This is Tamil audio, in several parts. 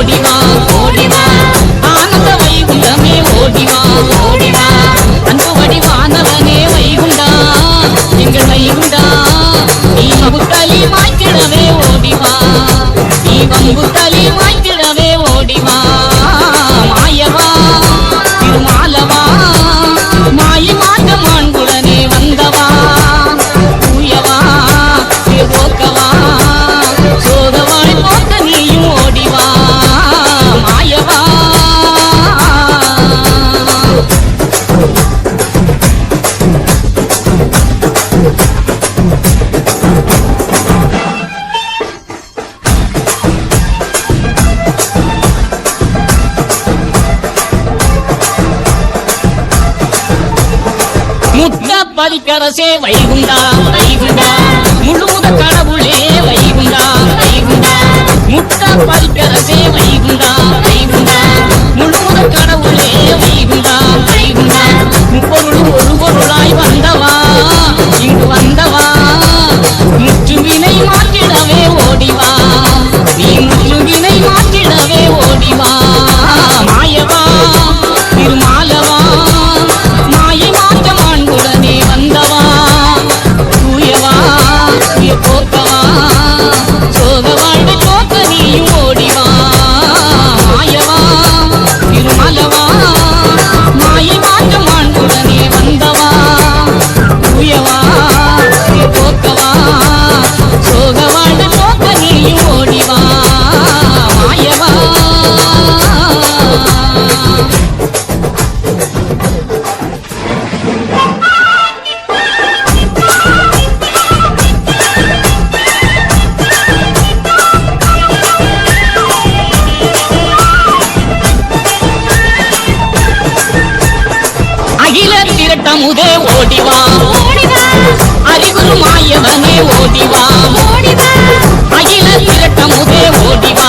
ஓடிவா ஓடிவா. ஆனந்த வைகுண்டமே ஓடிவா ஓடிவா. அன்பு வடிவானவனே வைகுண்டா எங்கள் வைகுண்டா. நீ புத்தலி மாய்க்கிடவே ஓடிவா நீ பம்பு தலி மாய்க்கிட பாதிக்கரசே வைகுண்டா வைகுண்டா. அமுதே ஓடிவா. அறிகுரு மாயவனே ஓடிவா. அகில திரட்டமுதே ஓடிவா.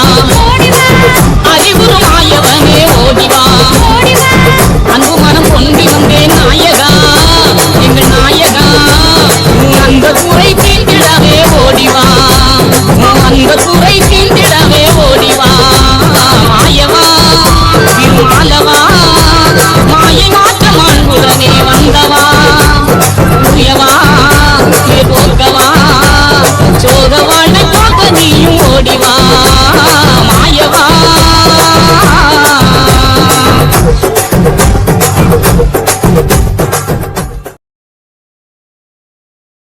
அறிகுரு மாயவனே ஓடிவா. அன்பு மனம் கொண்டு வந்தே நாயகா. எங்கள் நாயகா அந்த குறை தீர்ந்திடவே ஓடிவா. அந்த குறை தீர்ந்து